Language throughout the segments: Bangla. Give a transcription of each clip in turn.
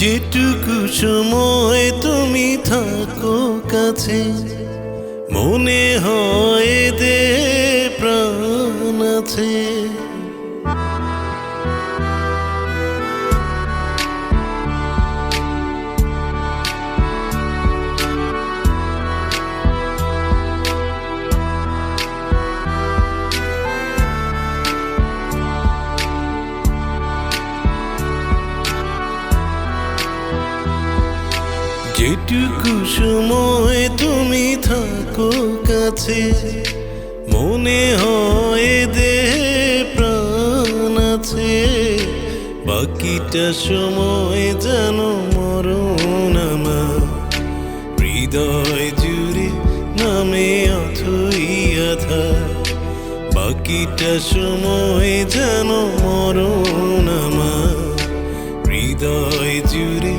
যেটুকু সময় তুমি থাকো কাছে মনে হয় দে প্রাণ আছে। যেটুকু সময় তুমি থাকো কাছে, মনে হয় দে প্রাণ আছে। বাকিটা সময় যেন মরণ আমার। হৃদয় জুড়ে নামে অথই আধা। বাকিটা সময় যেন মরণ আমার। হৃদয় জুড়ে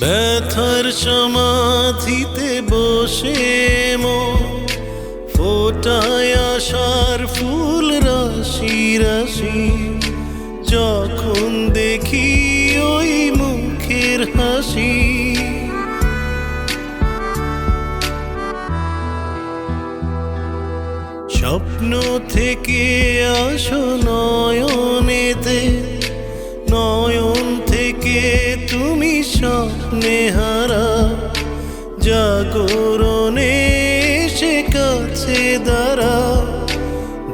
ব্যথার সমাধিতে বসে মো ফোটায় আশার ফুল রাশি রাশি, যখন দেখি ওই মুখের হাসি। স্বপ্ন থেকে আসো নয়নেতে, নয়ন থেকে তুমি স্বপ্নে হারা। জাগরণে সে কাছে দাঁড়া।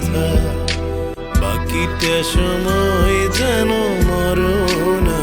আধা বাকিটা সময় যেন মরণ